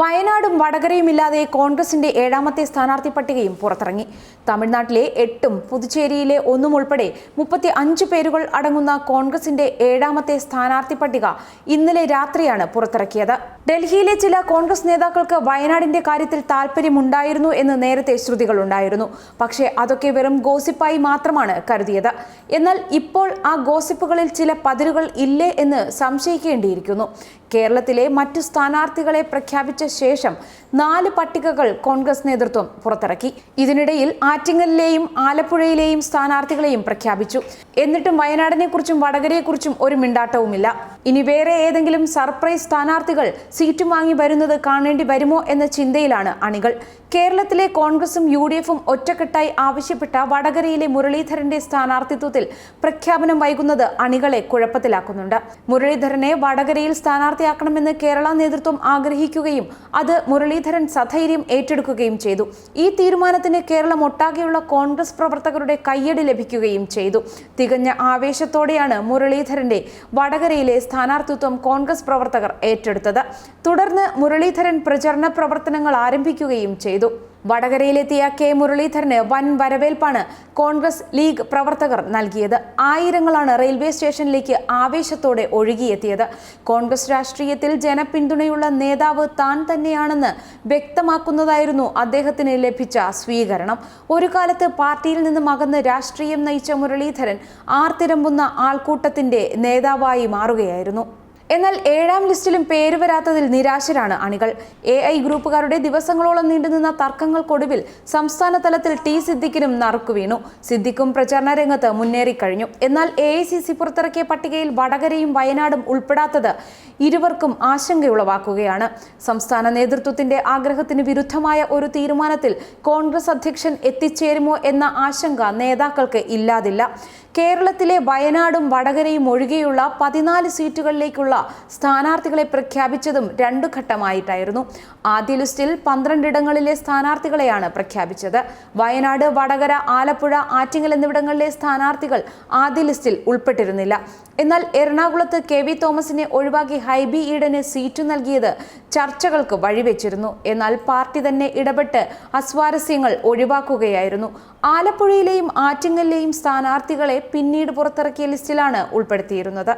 വയനാടും വടകരയും ഇല്ലാതെ കോൺഗ്രസിന്റെ ഏഴാമത്തെ സ്ഥാനാർത്ഥി പട്ടികയും പുറത്തിറങ്ങി. തമിഴ്നാട്ടിലെ എട്ടും പുതുച്ചേരിയിലെ ഒന്നും ഉൾപ്പെടെ മുപ്പത്തി അഞ്ച് പേരുകൾ അടങ്ങുന്ന കോൺഗ്രസിന്റെ ഏഴാമത്തെ സ്ഥാനാർത്ഥി പട്ടിക ഇന്നലെ രാത്രിയാണ് പുറത്തിറക്കിയത്. ഡൽഹിയിലെ ചില കോൺഗ്രസ് നേതാക്കൾക്ക് വയനാടിന്റെ കാര്യത്തിൽ താല്പര്യമുണ്ടായിരുന്നു എന്ന് നേരത്തെ ശ്രുതികളുണ്ടായിരുന്നു. പക്ഷേ അതൊക്കെ വെറും ഗോസിപ്പായി മാത്രമാണ് കരുതിയത്. എന്നാൽ ഇപ്പോൾ ആ ഗോസിപ്പുകളിൽ ചില പതിരുകൾ ഇല്ലേ എന്ന് സംശയിക്കേണ്ടിയിരിക്കുന്നു. കേരളത്തിലെ മറ്റു സ്ഥാനാർത്ഥികളെ പ്രഖ്യാപിച്ച ശേഷം നാല് പട്ടികകൾ കോൺഗ്രസ് നേതൃത്വം പുറത്തിറക്കി. ഇതിനിടയിൽ ആറ്റിങ്ങലിലെയും ആലപ്പുഴയിലെയും സ്ഥാനാർത്ഥികളെയും പ്രഖ്യാപിച്ചു. എന്നിട്ടും വയനാടിനെക്കുറിച്ചും വടകരയെക്കുറിച്ചും ഒരു മിണ്ടാട്ടവുമില്ല. ഇനി വേറെ ഏതെങ്കിലും സർപ്രൈസ് സ്ഥാനാർത്ഥികൾ സീറ്റ് വാങ്ങി വരുന്നത് കാണേണ്ടി വരുമോ എന്ന ചിന്തയിലാണ് അണികൾ. കേരളത്തിലെ കോൺഗ്രസും യു ഡി എഫും ഒറ്റക്കെട്ടായി ആവശ്യപ്പെട്ട വടകരയിലെ മുരളീധരന്റെ സ്ഥാനാർത്ഥിത്വത്തിൽ പ്രഖ്യാപനം വൈകുന്നത് അണികളെ കുഴപ്പത്തിലാക്കുന്നുണ്ട്. മുരളീധരനെ വടകരയിൽ സ്ഥാനാർത്ഥിയാക്കണമെന്ന് കേരള നേതൃത്വം ആഗ്രഹിക്കുകയും അത് മുരളീധരൻ സധൈര്യം ഏറ്റെടുക്കുകയും ചെയ്തു. ഈ തീരുമാനത്തിന് കേരളം ഒട്ടാകെയുള്ള കോൺഗ്രസ് പ്രവർത്തകരുടെ കയ്യടി ലഭിക്കുകയും ചെയ്തു. തികഞ്ഞ ആവേശത്തോടെയാണ് മുരളീധരന്റെ വടകരയിലെ സ്ഥാനാർത്ഥിത്വം കോൺഗ്രസ് പ്രവർത്തകർ ഏറ്റെടുത്തത്. തുടർന്ന് മുരളീധരൻ പ്രചരണ പ്രവർത്തനങ്ങൾ ആരംഭിക്കുകയും ചെയ്തു. വടകരയിലെത്തിയ കെ മുരളീധരന് വൻ വരവേൽപ്പാണ് കോൺഗ്രസ് ലീഗ് പ്രവർത്തകർ നൽകിയത്. ആയിരങ്ങളാണ് റെയിൽവേ സ്റ്റേഷനിലേക്ക് ആവേശത്തോടെ ഒഴുകിയെത്തിയത്. കോൺഗ്രസ് രാഷ്ട്രീയത്തിൽ ജനപിന്തുണയുള്ള നേതാവ് താൻ തന്നെയാണെന്ന് വ്യക്തമാക്കുന്നതായിരുന്നു അദ്ദേഹത്തിന് ലഭിച്ച സ്വീകരണം. ഒരു കാലത്ത് പാർട്ടിയിൽ നിന്നും അകന്ന് രാഷ്ട്രീയം നയിച്ച മുരളീധരൻ ആർത്തിരമ്പുന്ന ആൾക്കൂട്ടത്തിന്റെ നേതാവായി മാറുകയായിരുന്നു. എന്നാൽ ഏഴാം ലിസ്റ്റിലും പേര് വരാത്തതിൽ നിരാശരാണ് അണികൾ. എ ഐ ഗ്രൂപ്പുകാരുടെ ദിവസങ്ങളോളം നീണ്ടുനിന്ന തർക്കങ്ങൾക്കൊടുവിൽ സംസ്ഥാന തലത്തിൽ ടി സിദ്ദിഖിനും നറുക്കു വീണു. സിദ്ദിഖും പ്രചാരണ രംഗത്ത് മുന്നേറിക്കഴിഞ്ഞു എന്നാൽ എ ഐ സി സി പുറത്തിറക്കിയ പട്ടികയിൽ വടകരയും വയനാടും ഉൾപ്പെടാത്തത് ഇരുവർക്കും ആശങ്കയുളവാക്കുകയാണ്. സംസ്ഥാന നേതൃത്വത്തിന്റെ ആഗ്രഹത്തിന് വിരുദ്ധമായ ഒരു തീരുമാനത്തിൽ കോൺഗ്രസ് അധ്യക്ഷൻ എത്തിച്ചേരുമോ എന്ന ആശങ്ക നേതാക്കൾക്ക് ഇല്ലാതില്ല. കേരളത്തിലെ വയനാടും വടകരയും ഒഴികെയുള്ള പതിനാല് സീറ്റുകളിലേക്കുള്ള സ്ഥാനാർത്ഥികളെ പ്രഖ്യാപിച്ചതും രണ്ടു ഘട്ടമായിട്ടായിരുന്നു. ആദ്യ ലിസ്റ്റിൽ പന്ത്രണ്ടിടങ്ങളിലെ സ്ഥാനാർത്ഥികളെയാണ് പ്രഖ്യാപിച്ചത്. വയനാട് വടകര ആലപ്പുഴ ആറ്റിങ്ങൽ എന്നിവിടങ്ങളിലെ സ്ഥാനാർത്ഥികൾ ആദ്യ ലിസ്റ്റിൽ ഉൾപ്പെട്ടിരുന്നില്ല. എന്നാൽ എറണാകുളത്ത് കെ വി തോമസിനെ ഒഴിവാക്കി ഹൈബി ഈഡന് സീറ്റ് നൽകിയത് ചർച്ചകൾക്ക് വഴിവെച്ചിരുന്നു. എന്നാൽ പാർട്ടി തന്നെ ഇടപെട്ട് അസ്വാരസ്യങ്ങൾ ഒഴിവാക്കുകയായിരുന്നു. ആലപ്പുഴയിലെയും ആറ്റിങ്ങലിലെയും സ്ഥാനാർത്ഥികളെ പിന്നീട് പുറത്തിറക്കിയ ലിസ്റ്റിലാണ് ഉൾപ്പെടുത്തിയിരുന്നത്.